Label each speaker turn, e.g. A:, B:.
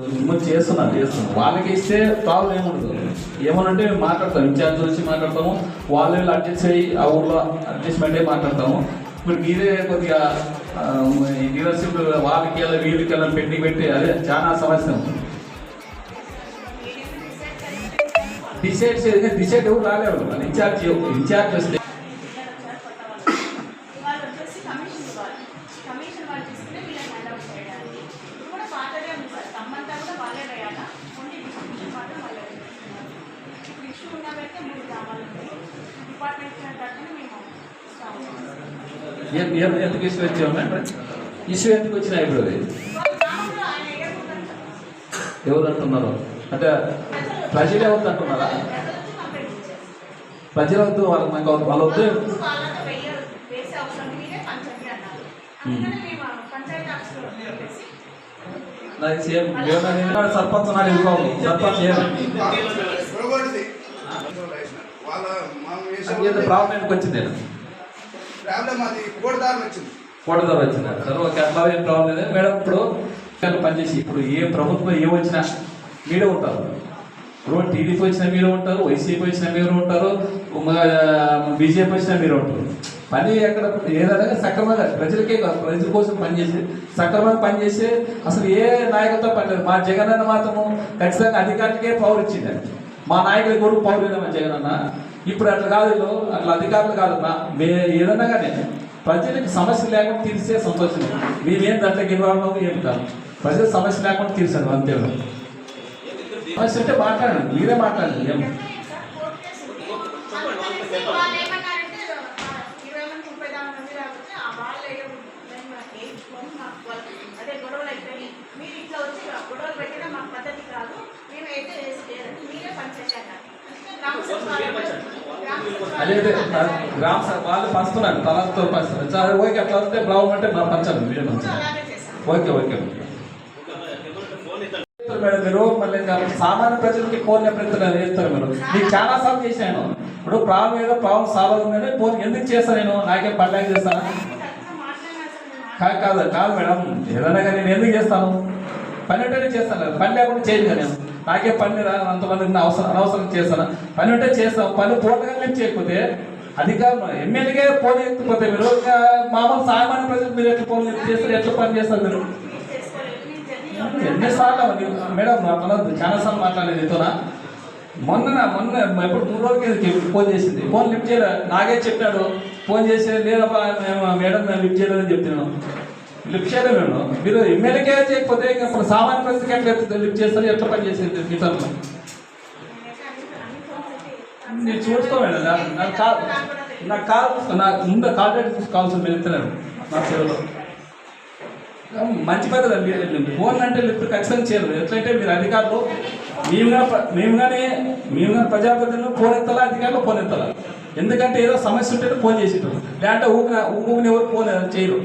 A: చేస్తున్నా చేస్తున్నా. వాళ్ళకి ఇస్తే ప్రాబ్లం ఏముండదు ఏమనంటే మేము మాట్లాడతాం. ఇన్ఛార్జ్ వచ్చి మాట్లాడతాము. వాళ్ళు వీళ్ళు అడ్జస్ట్ అయ్యి ఆ ఊర్లో అడ్జస్ట్మెంట్ అయ్యి మాట్లాడతాము. ఇప్పుడు మీరే కొద్దిగా లీడర్షిప్ వాళ్ళకి వెళ్ళి వీళ్ళకి వెళ్ళి పెట్టి పెట్టి అదే చాలా సమస్య. డిసైడ్ చేసి డిసైడ్ ఎవరు రాలేరు. ఇన్ఛార్జ్ ఇన్ఛార్జ్ వస్తే
B: తమ్మంతా కూడా వాళ్ళే వేయాలా? ఓన్లీ డిస్ట్రిబ్యూషన్ మాత్రం వాళ్ళే వేస్తున్నారు. ఇప్పుడు ఇష్యూ ఉన్నవైతే మూడు గ్రామాలు డిపార్ట్మెంట్ తరఫున మేము
A: ఎందుకు ఇష్యూ వచ్చాము ఇష్యూ ఎందుకు వచ్చినాయి ఇప్పుడు ఎవరు అంటున్నారు అంటే ప్రజలే వద్దు అంటున్నారా
B: ప్రజలు
A: వద్దు వాళ్ళకి మాకు వాళ్ళ వద్దు
B: పంచాయతీ
A: నాకు సేమ్. సర్పంచ్ నాడు ఇవ్వవు సర్పంచ్ ప్రాబ్లం ఎందుకు వచ్చింది సరే ఓకే ఏం ప్రాబ్లం లేదు. మేడం ఇప్పుడు పనిచేసి ఇప్పుడు ఏ ప్రభుత్వం ఏ వచ్చినా మీరే ఉంటారు. ఇప్పుడు టీడీపీ వచ్చినా మీరు ఉంటారు వైసీపీ వచ్చినా మీరు ఉంటారు బీజేపీ వచ్చినా మీరు ఉంటారు. పని ఎక్కడ ఏదైనా సక్రమంగా ప్రజలకే కాదు ప్రజల కోసం పనిచేసి సక్రమంగా పనిచేసే అసలు ఏ నాయకులతో పనిలేదు మా జగన్ అన్న మాత్రము ఖచ్చితంగా అధికారులకే పవర్ ఇచ్చింది మా నాయకుల కొరకు పవర్ మా జగన్ అన్న. ఇప్పుడు అట్లా కాదు అట్లా అధికారులు కాదన్నా మే ఏదన్నా కానీ ప్రజలకు సమస్య లేకుండా తీర్చే సంతోషం. మేమేం దాంట్లోకి ఇన్వాల్వ్ అవ్వము ఏం కాదు ప్రజల సమస్య లేకుండా తీర్చాను అంతే సమస్య అంటే మాట్లాడండి. మీరే మాట్లాడండి. ఏమో
B: వాళ్ళు ఏమన్నారంటే ఇరవై మంది ముప్పై దాని మంది రాకపోతే ఆ వాళ్ళు వేయించుకొని మాకు వాళ్ళు అదే గొడవలు అయిపోయి. మీరు ఇట్లా వచ్చి గొడవలు పెట్టడం మాకు పద్ధతి కాదు. మేము అయితే వేసి లేదండి మీరే గ్రామ
A: సభ వాళ్ళు పంచుతున్నారు. తలతో పంచుతున్నారు ఓకే అట్లా వస్తే బ్రాహ్మణ్ అంటే మా పంచాలి మీరే పంచాలి ఓకే ఓకే మేడం మీరు మళ్ళీ సామాన్య ప్రజలకి ఫోన్ ఎప్పుడు వేస్తారు మీరు మీకు చాలా సార్లు చేశాను. ఇప్పుడు ప్రాబ్లం ఏదో ప్రాబ్లం సాల్వ్ అవుతుందని ఫోన్ ఎందుకు చేస్తాను నేను? నాకేం పర్లేదు చేస్తాను? కాదు కాదు కాదు మేడం. ఏదైనా కానీ నేను ఎందుకు చేస్తాను? పని ఉంటేనే చేస్తాను. కదా పని లేకుండా చేయను కదా నేను. నాకే పని రా అంతమందికి నా అవసరం అనవసరం చేస్తాను. పని ఉంటే చేస్తాం పని పూర్తిగా లిఫ్ట్ చేయకపోతే అధికారులు ఎమ్మెల్యేగా ఫోన్ ఎత్తిపోతే మీరు. మామూలు సామాన్య ప్రజలు మీరు ఎట్లా ఫోన్ లిఫ్ట్ చేస్తారు? ఎట్లా పని చేస్తారు మీరు?
B: మీరు
A: ఎన్నిసార్లు మేడం నా అనొద్దు చాలా సార్లు మాట్లాడలేదు నీతోనా మొన్న మొన్న ఎప్పుడు మూడు రోజులకి ఫోన్ చేసింది. ఫోన్ లిఫ్ట్ చేయలే. నాగే చెప్పాడు. ఫోన్ చేసి లేదబ్బా మేము మేడం మేము లిఫ్ట్ చేయలేదని చెప్తున్నాను లిఫ్ట్ చేయలేదు మేము మీరు ఎమ్మెల్యేకే చేయకపోతే ఇంకా ఇప్పుడు సామాన్య పరిస్థితికి ఎట్లా లిఫ్ట్ చేస్తారు ఎట్లా పని చేసేది మీటర్లో తరఫున
B: నేనైతే
A: మీరు మేడం నా- నాకు కాల్ నాకు కాల్ నాకు ముందు కాల్ రేట్ కాల్స్ మీరు ఎత్తున్నారు నా సేవలో మంచి పద్ధతి అండి ఫోన్ అంటే లిఫ్ట్ ఖచ్చితంగా చేయరు. ఎట్లంటే మీరు అధికారులు మేము మేము కానీ మేము కానీ ప్రజాప్రతినిధులు ఫోన్ ఎత్తాలా? అధికారులు ఫోన్ ఎత్తాలా? ఎందుకంటే ఏదో సమస్య ఉంటేనే ఫోన్ చేసేటప్పుడు లేదంటే ఊపిన ఊపిన ఎవరు ఫోన్ చేయరు.